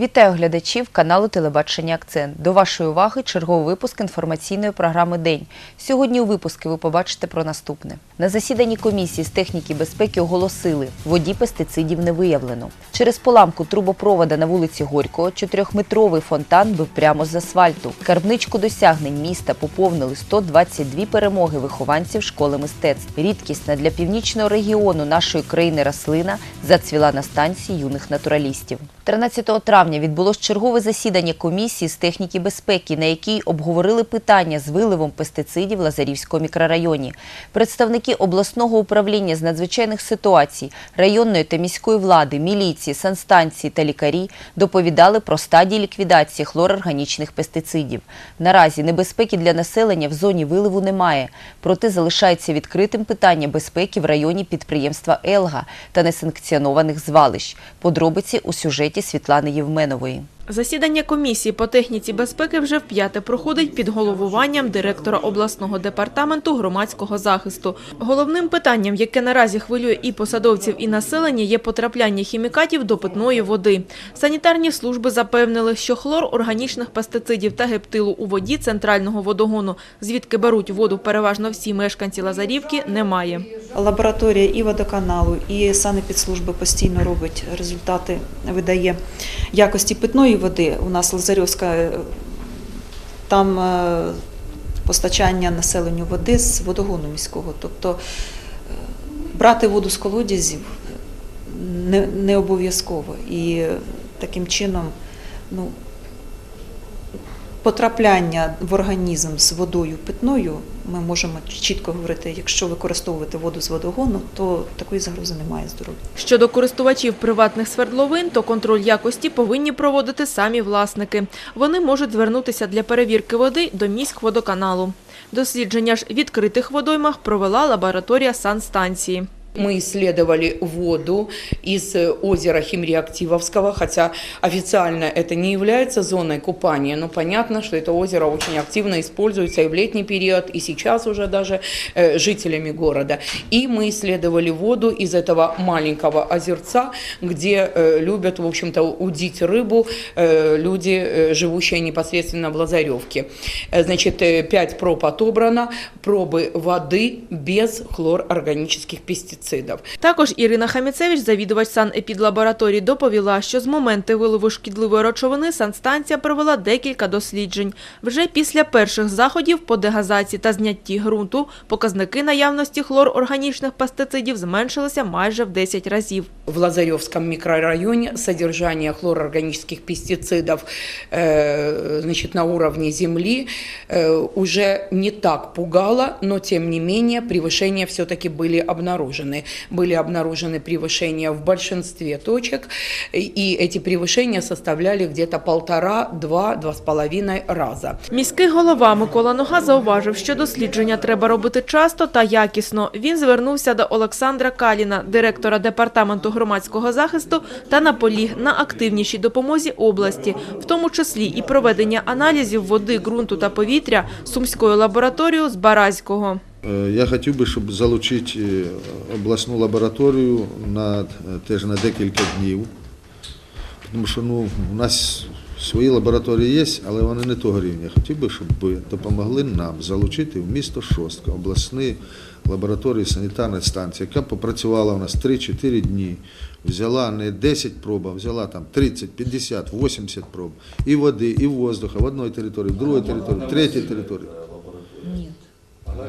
Вітаю глядачів каналу Телебачення Акцент. До вашої уваги черговий випуск інформаційної програми День. Сьогодні у випуску ви побачите про наступне. На засіданні комісії з техніки безпеки оголосили, воді пестицидів не виявлено. Через поламку трубопровода на вулиці Горького чотирьохметровий фонтан бив прямо з асфальту. Карбничку досягнень міста поповнили 122 перемоги вихованців школи мистецтв. Рідкісна для північного регіону нашої країни рослина зацвіла на станції юних натуралістів. 13 травня відбулось чергове засідання комісії з техніки безпеки, на якій обговорили питання з виливом пестицидів в Лазарівському мікрорайоні. Представники обласного управління з надзвичайних ситуацій, районної та міської влади, міліції, санстанції та лікарі доповідали про стадії ліквідації хлорорганічних пестицидів. Наразі небезпеки для населення в зоні виливу немає, проте залишається відкритим питання безпеки в районі підприємства Елга та несанкціонованих звалищ. Подробиці у сюжеті Світлани Євменової. Засідання комісії по техніці безпеки вже вп'яте проходить під головуванням директора обласного департаменту громадського захисту. Головним питанням, яке наразі хвилює і посадовців, і населення, є потрапляння хімікатів до питної води. Санітарні служби запевнили, що хлор органічних пестицидів та гептилу у воді центрального водогону, звідки беруть воду переважно всі мешканці Лазарівки, немає. Лабораторія і водоканалу, і санепідслужби постійно робить результати, видає якості питної води. У нас Лазарьовська, е, там е, постачання населенню води з водогону міського. Тобто е, брати воду з колодязів не, не обов'язково. І таким чином, ну, потрапляння в організм з водою питною, ми можемо чітко говорити, якщо використовувати воду з водогону, то такої загрози немає здоров'я. Щодо користувачів приватних свердловин, то контроль якості повинні проводити самі власники. Вони можуть звернутися для перевірки води до міськводоканалу. Дослідження ж відкритих водоймах провела лабораторія санстанції. Мы исследовали воду из э, озера Химреактивовского, хотя официально это не является зоной купания, но понятно, что это озеро очень активно используется и в летний период, и сейчас уже даже э, жителями города. И мы исследовали воду из этого маленького озерца, где э, любят, в общем-то, удить рыбу э, люди, э, живущие непосредственно в Лазаревке. Э, Значит, 5 проб отобрано, пробы воды без хлорорганических пестицидов. Також Ірина Хаміцевич, завідувач санепідлабораторії, доповіла, що з моменту виливу шкідливої речовини санстанція провела декілька досліджень. Вже після перших заходів по дегазації та знятті ґрунту показники наявності хлорорганічних пестицидів зменшилися майже в 10 разів. В Лазаревском микрорайоне содержание хлорорганических пестицидов э, значит, на уровне земли э, уже не так пугало, но тем не менее превышения все-таки были обнаружены. Были обнаружены превышения в большинстве точек, и эти превышения составляли где-то полтора, два, два с половиной раза. Міський голова Микола Нога зауважив, що дослідження треба робити часто та якісно. Він звернувся до Олександра Каліна, директора департаменту громадського захисту, та наполіг на активнішій допомозі області, в тому числі і проведення аналізів води, ґрунту та повітря сумською лабораторією з Баразького. Е, Я хотів би, щоб залучити е, обласну лабораторію на, е, теж на декілька днів. Тому що ну, у нас свої лабораторії є, але вони не того рівня. Хотів би, щоб допомогли нам залучити в місто Шостка обласні лабораторії санітарної станції, яка попрацювала у нас 3-4 дні. Взяла не 10 проб, а взяла там 30, 50, 80 проб. І води, і воздуха в одній території, в другій території, в третій території.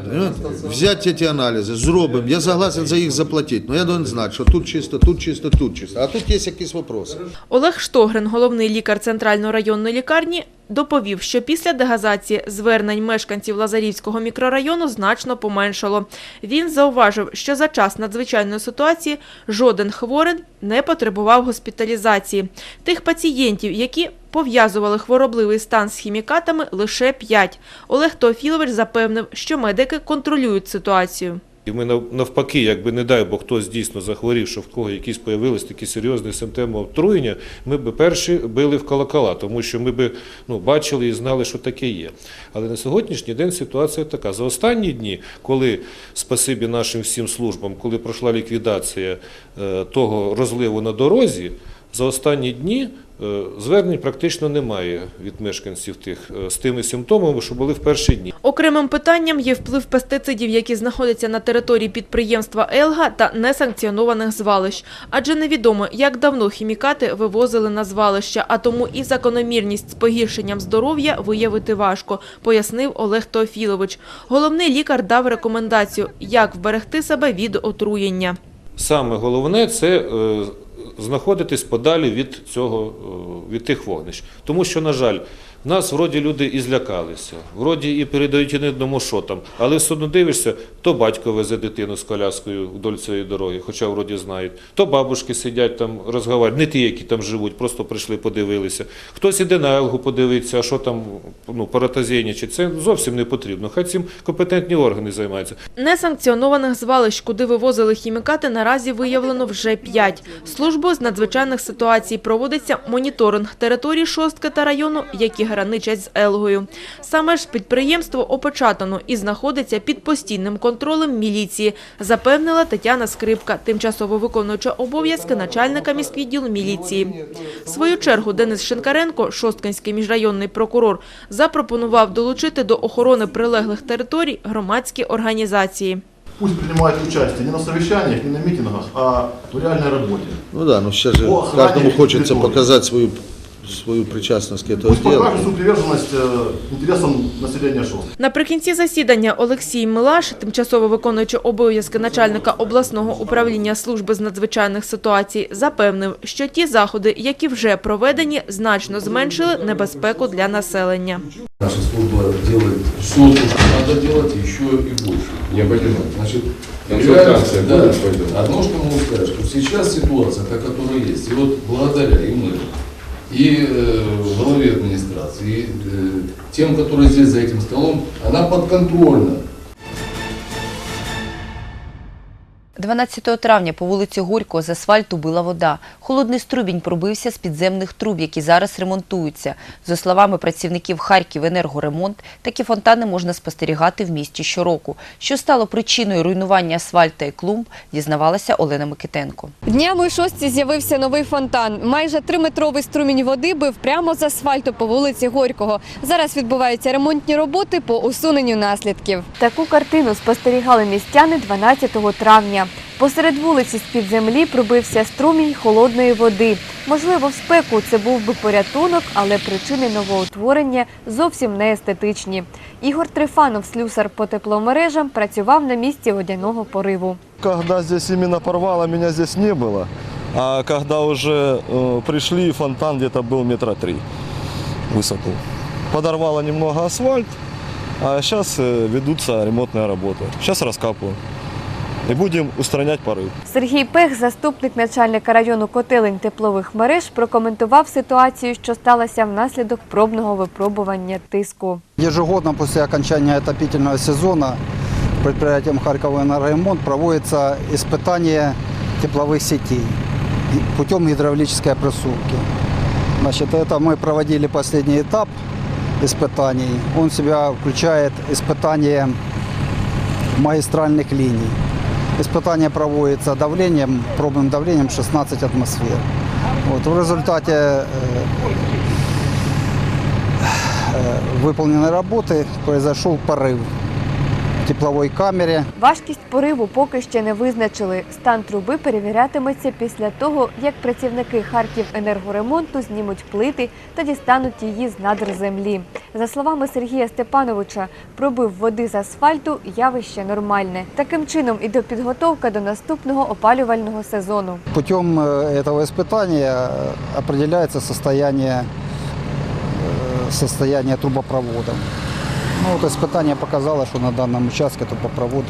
Понимаете? Взять эти аналізи, зробимо. Я согласен за їх заплатити, але я должен знати, що тут чисто, тут чисто, тут чисто. А тут є якісь вопроси. Олег Штогрин, головний лікар Центральної районної лікарні, доповів, що після дегазації звернень мешканців Лазарівського мікрорайону значно поменшало. Він зауважив, що за час надзвичайної ситуації жоден хворий не потребував госпіталізації. Тих пацієнтів, які пов'язували хворобливий стан з хімікатами, лише п'ять. Олег Теофілович запевнив, що медики контролюють ситуацію. І ми навпаки, якби не дай Бог хтось дійсно захворів, що в кого якісь появились такі серйозні симптоми отруєння, ми б перші били в колокола, тому що ми б ну, бачили і знали, що таке є. Але на сьогоднішній день ситуація така. За останні дні, коли спасибі нашим всім службам, коли пройшла ліквідація е, того розливу на дорозі, за останні дні Звернень практично немає від мешканців тих е, з тими симптомами, що були в перші дні. Окремим питанням є вплив пестицидів, які знаходяться на території підприємства «Елга» та несанкціонованих звалищ. Адже невідомо, як давно хімікати вивозили на звалища, а тому і закономірність з погіршенням здоров'я виявити важко, пояснив Олег Теофілович. Головний лікар дав рекомендацію, як вберегти себе від отруєння. Саме головне це е, знаходитись подалі від цього е, від тих вогнищ. Тому що, на жаль, нас вроді люди і злякалися, вроді і передають не одному, що там, але все одно дивишся, то батько везе дитину з коляскою вдоль цієї дороги, хоча вроді знають, то бабушки сидять там, розговорюють, не ті, які там живуть, просто прийшли, подивилися. Хтось іде на Елгу подивитися, а що там ну, паратазійничать. Це зовсім не потрібно. Хай цим компетентні органи займаються. Несанкціонованих звалищ, куди вивозили хімікати, наразі виявлено вже п'ять. Службою з надзвичайних ситуацій проводиться моніторинг територій шостки та району, які граничать з Елгою. Саме ж підприємство опечатано і знаходиться під постійним контролем міліції, запевнила Тетяна Скрипка, тимчасово виконуюча обов'язки начальника міськвідділу міліції. В свою чергу Денис Шинкаренко, шосткинський міжрайонний прокурор, запропонував долучити до охорони прилеглих територій громадські організації. Пусть принимают участие не на совещаниях, не на митингах, а в реальной работе. Ну да, ну сейчас же каждому хочется территории. показать свою, свою причастность к этому Пусть делу. покажут свою приверженность э, интересам населения Шостки. Наприкінці засідання Олексій Милаш, тимчасово виконуючи обов'язки начальника обласного управління служби з надзвичайних ситуацій, запевнив, що ті заходи, які вже проведені, значно зменшили небезпеку для населення. Наша служба делает все то, что надо делать, еще и больше. Я понимаю. Значит, Консультация реально, будет, да, пойдет. одно, что могу сказать, что сейчас ситуация, та, которая есть, и вот благодаря и мы, и э, главе администрации, и э, тем, которые здесь за этим столом, она подконтрольна. 12 травня по вулиці Горького з асфальту била вода. Холодний струбінь пробився з підземних труб, які зараз ремонтуються. За словами працівників Харків енергоремонт, такі фонтани можна спостерігати в місті щороку. Що стало причиною руйнування асфальта і клумб, дізнавалася Олена Микитенко. Днями у шостці з'явився новий фонтан. Майже триметровий струмінь води бив прямо з асфальту по вулиці Горького. Зараз відбуваються ремонтні роботи по усуненню наслідків. Таку картину спостерігали містяни 12 травня. Посеред вулиці з-під землі пробився струмінь холодної води. Можливо, в спеку це був би порятунок, але причини новоутворення зовсім не естетичні. Ігор Трифанов, слюсар по тепломережам, працював на місці водяного пориву. Когда здесь именно порвало, меня здесь не было. А когда уже э, пришли, фонтан где-то был метра три в высоту. Подорвало немного асфальт, а сейчас э, ведутся ремонтные работы. Сейчас раскапываю. И будем устранять порыв. Сергій Пех, заступник начальника району котелень теплових мереж, прокоментував ситуацію, що сталася внаслідок пробного випробування тиску. Ежегодно после окончания отопительного сезона предприятием Харькова «Энергоремонт» проводится испытание тепловых сетей и- путем гидравлической опрессурки. Значит, это мы проводили последний этап испытаний. Он в себя включает испытание магистральных линий. Испытание проводится давлением, пробным давлением 16 атмосфер. Вот, в результате э, э, выполненной работы произошел порыв в тепловой камере. Важкість пориву поки ще не визначили. Стан труби перевірятиметься після того, як працівники Харків енергоремонту знімуть плити та дістануть її з надр землі. За словами Сергія Степановича, пробив води з асфальту явище нормальне. Таким чином іде підготовка до наступного опалювального сезону. Путем э, этого испытания э, определяется состояние, э, состояние трубопровода. Ну, вот испытание показало, что на данном участке трубопровод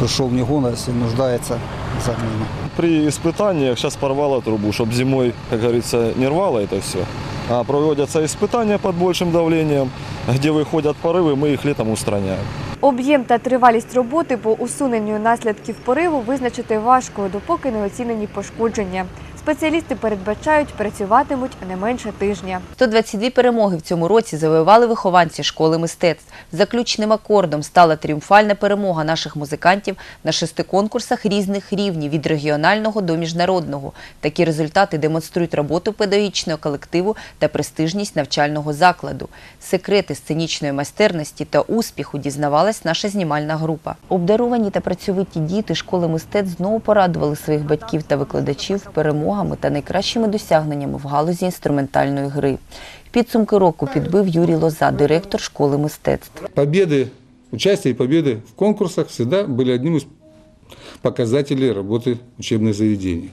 пришел в негодность и нуждается в замене. При испытаниях сейчас порвало трубу, чтобы зимой, как говорится, не рвало это все. А проводятся испытания под большим давлением, где выходят порывы, мы их летом устраняем. Об'єм та тривалість роботи по усуненню наслідків пориву визначити важко, допоки не оцінені пошкодження. Спеціалісти передбачають, працюватимуть не менше тижня. 122 перемоги в цьому році завоювали вихованці школи мистецтв. Заключним акордом стала тріумфальна перемога наших музикантів на шести конкурсах різних рівнів від регіонального до міжнародного. Такі результати демонструють роботу педагогічного колективу та престижність навчального закладу. Секрети сценічної майстерності та успіху дізнавалась наша знімальна група. Обдаровані та працьовиті діти школи мистецтв знову порадували своїх батьків та викладачів перемогами та найкращими досягненнями в галузі інструментальної гри. Підсумки року підбив Юрій Лоза, директор школи мистецтв. Победы, участие и победы в конкурсах всегда были одним из показателей работы учебных заведений.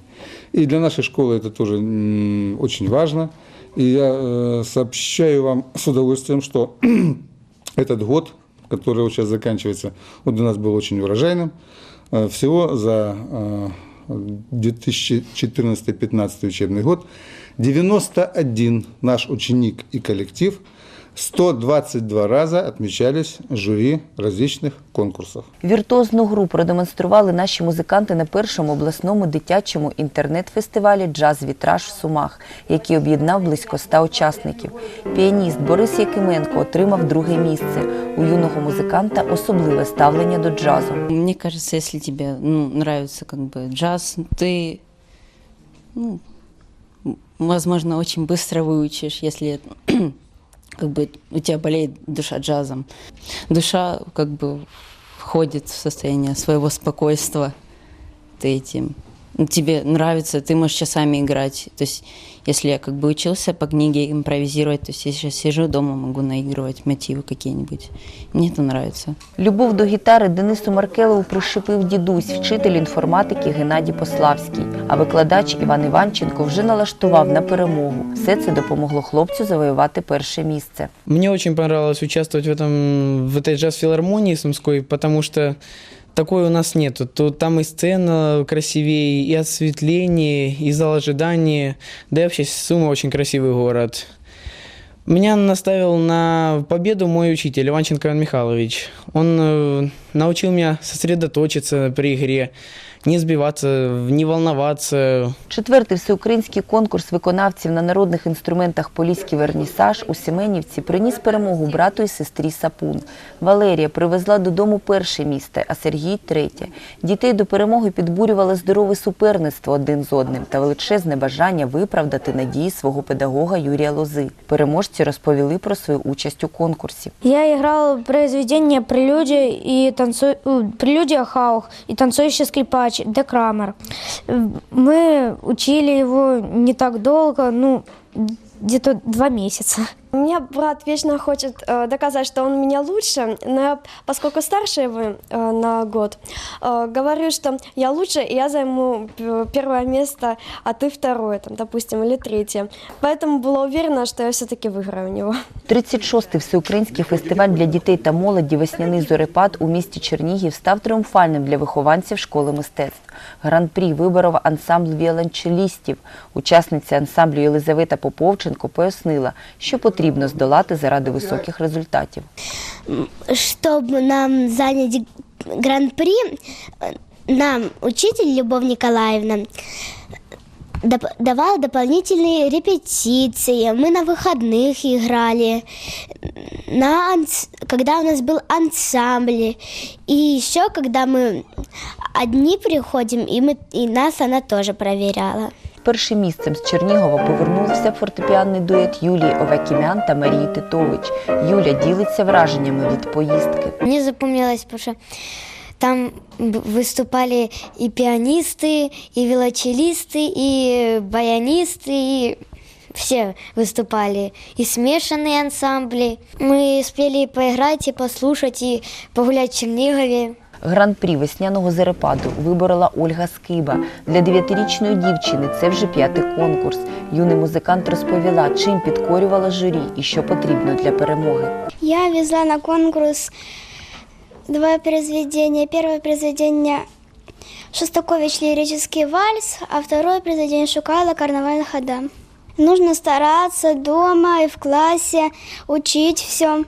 И для нашей школы это тоже м, очень важно. И я э, сообщаю вам с удовольствием, что этот год, который вот сейчас заканчивается, вот у нас был очень урожайным. Э, Всего за э, 2014-2015 учебный год. 91 наш ученик и коллектив 122 раза отмечались жюри различных конкурсов. Віртуозну гру продемонстрували наші музиканти на першому обласному дитячому інтернет-фестивалі Джаз Вітраж в Сумах, який об'єднав близько ста учасників. Піаніст Борис Якименко отримав друге місце. У юного музиканта особливе ставлення до джазу. Мне кажется, если тебе ну, нравится как бы джаз, ты, ну, м, возможно, очень быстро выучишь, если как бы у тебя болеет душа джазом. Душа как бы входит в состояние своего спокойствия. Ты этим ну, тебе нравится, ты можешь часами играть. То есть, если я как бы учился по книге импровизировать, то есть я сейчас сижу дома, могу наигрывать мотивы какие-нибудь. Мне это нравится. Любов до гітари Денису Маркелову прищепив дідусь, вчитель інформатики Геннадій Пославський. А викладач Іван Іванченко вже налаштував на перемогу. Все це допомогло хлопцю завоювати перше місце. Мне очень понравилось участвовать в, этом, в этой джаз-филармонии Сумской, потому что такой у нас нету. То там и сцена красивее, и осветление, и зал ожидания. Да и вообще Сума очень красивый город. Меня наставил на победу мой учитель Иванченко Иван Михайлович. Он э, научил меня сосредоточиться при игре, не сбиваться, не волноваться, Четвертий всеукраїнський конкурс виконавців на народних інструментах Поліський вернісаж у Семенівці приніс перемогу брату і сестрі Сапун. Валерія привезла додому перше місце, а Сергій третє. Дітей до перемоги підбурювало здорове суперництво один з одним та величезне бажання виправдати надії свого педагога Юрія Лози. Переможці розповіли про свою участь у конкурсі. Я играл произведение «Прелюдия» и танцу... э, «Прелюдия Хаух» и «Танцующий скрипач» Де Крамер. Мы учили его не так долго, ну, где-то два месяца. У меня брат вечно хочет э, доказать, что он меня лучше, но я, поскольку старше его э, на год, э, говорю, что я лучше, и я займу п- первое место, а ты второе, там, допустим, или третье. Поэтому была уверена, что я все-таки выиграю у него. 36-й всеукраїнський фестиваль для дітей та молоді «Весняний зорепад» у місті Чернігів став тріумфальним для вихованців школи мистецтв. Гран-прі виборов ансамбль віолончелістів. Учасниця ансамблю Єлизавета Поповченко пояснила, що потрібно здолати заради високих результатів. Чтобы нам занять гран-при, э, нам учитель Любовь Николаевна доп- давала дополнительные репетиции. Мы на выходных играли, на анс- когда у нас был ансамбль. И еще, когда мы одни приходим, и, мы, и нас она тоже проверяла. Першим місцем з Чернігова повернувся фортепіанний дует Юлії Овакімян та Марії Титович. Юля ділиться враженнями від поїздки. Мне запомнилось, потому что там б- выступали и пианисты, и велочелисты, и баянисты, и все выступали, и смешанные ансамбли. Мы успели поиграть и послушать, и погулять в Чернигове. Гран-прі весняного зарепаду виборола Ольга Скиба. Для дев'ятирічної дівчини це вже п'ятий конкурс. Юний музикант розповіла, чим підкорювала журі і що потрібно для перемоги. Я везла на конкурс два произведения. Первое произведение Шостакович «Лирический вальс», а второе произведение Шукайла «Карнавальная хода». Нужно стараться дома и в классе, учить все,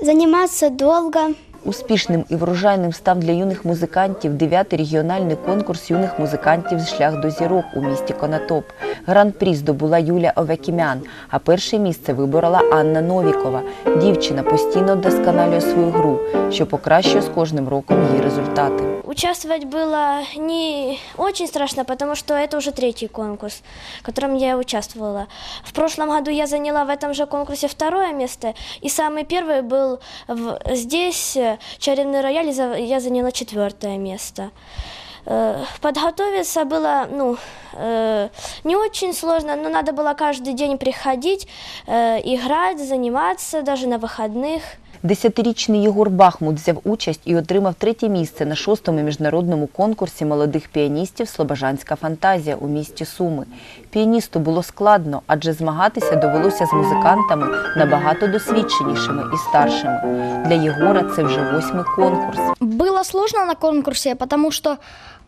заниматься долго. Успішним і врожайним став для юних музикантів дев'ятий регіональний конкурс юних музикантів Шлях до зірок у місті Конотоп. Гран-прі здобула Юля Овекімян, а перше місце виборола Анна Новікова. Дівчина постійно вдосконалює свою гру, що покращує з кожним роком її результати. Участвовать было не очень страшно, потому что это уже третий конкурс, в котором я участвовала. В прошлом году я заняла в этом же конкурсе второе место, и самый первый был в- здесь, э, «Чарівний рояль», и за- я заняла четвертое место. Э, Подготовиться было ну, э, не очень сложно, но надо было каждый день приходить, э, играть, заниматься, даже на выходных. Десятирічний Єгор Бахмут взяв участь і отримав третє місце на шостому міжнародному конкурсі молодих піаністів Слобожанська фантазія у місті Суми. Піаністу було складно, адже змагатися довелося з музикантами набагато досвідченішими і старшими. Для Єгора це вже восьмий конкурс. Было сложно на конкурсе, потому что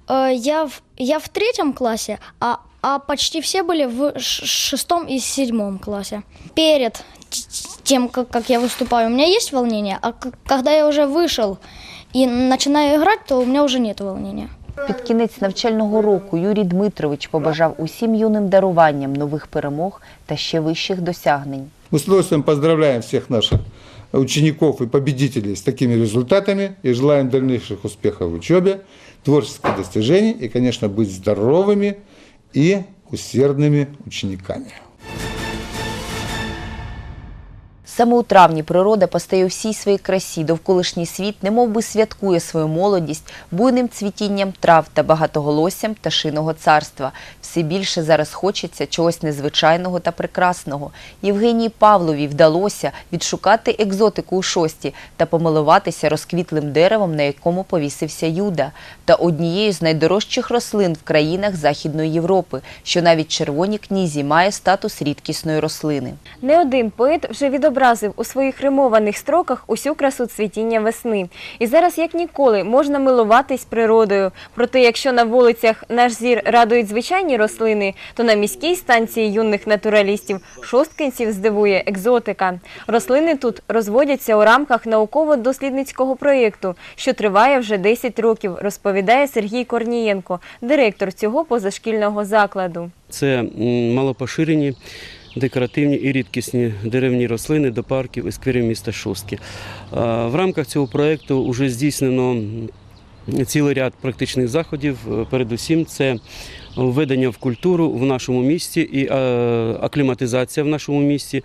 э, я, в, я в третьем классе, а, а почти все были в ш- шестом и седьмом классе. Перед т- тем, как, как я выступаю, у меня есть волнение, а к- когда я уже вышел и начинаю играть, то у меня уже нет волнения. Під кінець навчального року Юрій Дмитрович побажав усім юним даруванням нових перемог та ще вищих досягнень. Мы с удовольствием поздравляем всех наших учеников и победителей с такими результатами и желаем дальнейших успехов в учебе, творческих достижений и, конечно, быть здоровыми и усердными учениками. Саме у травні природа постає у всій своїй красі, довколишній світ немов би святкує свою молодість буйним цвітінням трав та багатоголоссям пташиного царства. Все більше зараз хочеться чогось незвичайного та прекрасного. Євгенії Павловій вдалося відшукати екзотику у шості та помилуватися розквітлим деревом, на якому повісився Юда, та однією з найдорожчих рослин в країнах Західної Європи, що навіть в червоній книзі має статус рідкісної рослини. Не один поет вже відобразив у своїх римованих строках усю красу цвітіння весни. І зараз, як ніколи, можна милуватись природою. Проте, якщо на вулицях наш зір радують звичайні рослини, то на міській станції юних натуралістів шосткинців здивує екзотика. Рослини тут розводяться у рамках науково-дослідницького проєкту, що триває вже 10 років, розповідає Сергій Корнієнко, директор цього позашкільного закладу. Це малопоширені, декоративні і рідкісні деревні рослини до парків і скверів міста Шостки. В рамках цього проєкту вже здійснено цілий ряд практичних заходів. Е, Передусім, це введення в культуру в нашому місті і е, акліматизація в нашому місті,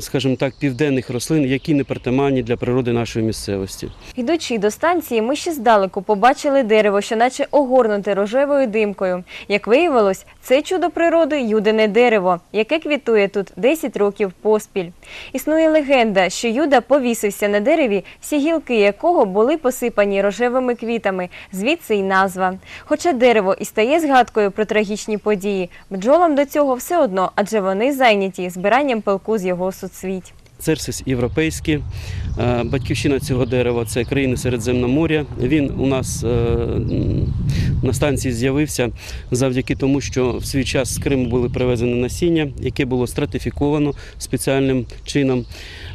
скажімо так, південних рослин, які не притаманні для природи нашої місцевості. Йдучи до станції, ми ще здалеку побачили дерево, що наче огорнуте рожевою димкою. Як виявилось, це чудо природи юдине дерево, яке квітує тут 10 років поспіль. Існує легенда, що Юда повісився на дереві, всі гілки якого були посипані рожевими квітами, звідси й назва. Хоча дерево і стає згадкою про трагічні події, бджолам до цього все одно, адже вони зайняті збиранням пилку з його суцвіть. Церсис європейський. Е, Батьківщина цього дерева це країни Середземномор'я. Він у нас е, на станції з'явився завдяки тому, що в свій час з Криму були привезені насіння, яке було стратифіковано спеціальним чином.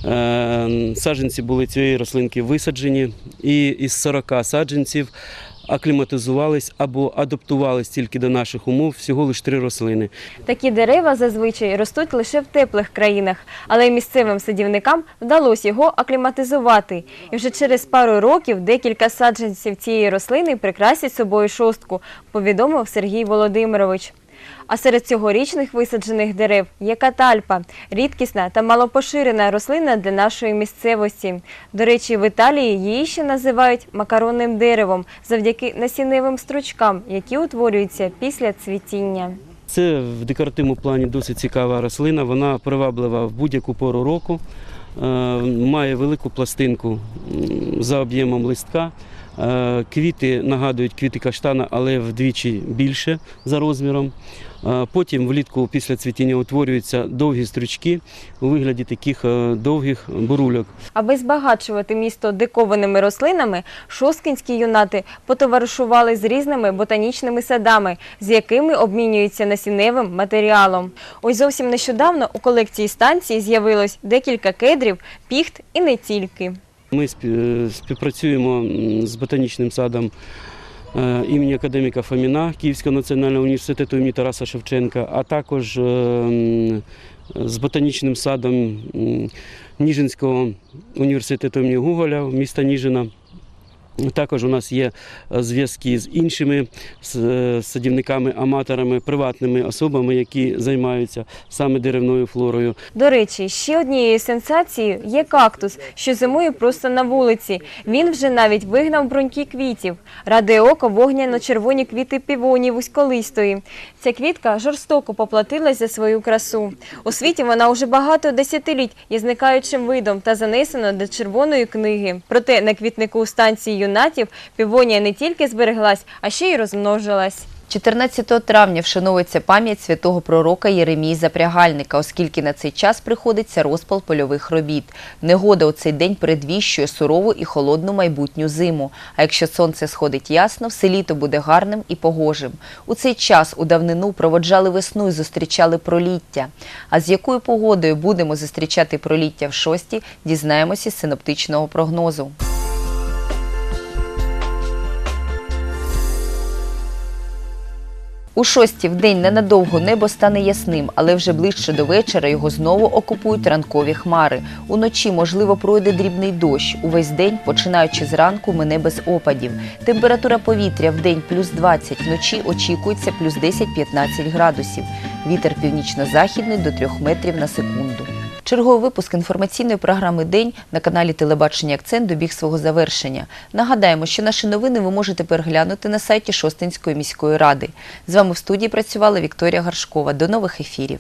Е, Саджанці були цієї рослинки висаджені, і із 40 саджанців акліматизувались або адаптувались тільки до наших умов всього лише три рослини. Такі дерева зазвичай ростуть лише в теплих країнах, але місцевим садівникам вдалося його акліматизувати. І вже через пару років декілька саджанців цієї рослини прикрасять собою шостку, повідомив Сергій Володимирович. А серед цьогорічних висаджених дерев є катальпа – рідкісна та малопоширена рослина для нашої місцевості. До речі, в Італії її ще називають макаронним деревом завдяки насінневим стручкам, які утворюються після цвітіння. Це в декоративному плані досить цікава рослина. Вона приваблива в будь-яку пору року, е, має велику пластинку за об'ємом листка. Е, Квіти нагадують квіти каштана, але вдвічі більше за розміром. Е, Потім влітку після цвітіння утворюються довгі стручки у вигляді таких е, довгих бурульок. Аби збагачувати місто дикованими рослинами, шосткинські юнати потоваришували з різними ботанічними садами, з якими обмінюються насінневим матеріалом. Ось зовсім нещодавно у колекції станції з'явилось декілька кедрів, піхт і не тільки. Ми співпрацюємо з ботанічним садом е, імені академіка Фоміна Київського національного університету імені Тараса Шевченка, а також е, з ботанічним садом Ніжинського університету імені Гуголя міста Ніжина. Також у нас є е, зв'язки з іншими е, садівниками-аматорами, приватними особами, які займаються саме деревною флорою. До речі, ще однією сенсацією є кактус, що зимує просто на вулиці. Він вже навіть вигнав бруньки квітів. Раде око вогняно-червоні квіти півонії вузьколистої. Ця квітка жорстоко поплатилась за свою красу. У світі вона уже багато десятиліть є зникаючим видом та занесена до червоної книги. Проте на квітнику станції юнатів півонія не тільки збереглась, а ще й розмножилась. 14 травня вшановується пам'ять святого пророка Єремії Запрягальника, оскільки на цей час приходиться розпал польових робіт. Негода у цей день передвіщує сурову і холодну майбутню зиму. А якщо сонце сходить ясно, все літо буде гарним і погожим. У цей час у давнину проводжали весну і зустрічали проліття. А з якою погодою будемо зустрічати проліття в шості, дізнаємося з синоптичного прогнозу. У шостій в день ненадовго небо стане ясним, але вже ближче до вечора його знову окупують ранкові хмари. Уночі, можливо, пройде дрібний дощ. Увесь день, починаючи зранку, мине без опадів. Температура повітря в день плюс 20, вночі очікується плюс 10-15 градусів. Вітер північно-західний до 3 метрів на секунду. Черговий випуск інформаційної програми День на каналі Телебачення Акцент добіг свого завершення. Нагадаємо, що наші новини ви можете переглянути на сайті Шостинської міської ради. З вами в студії працювала Вікторія Гаршкова. До нових ефірів.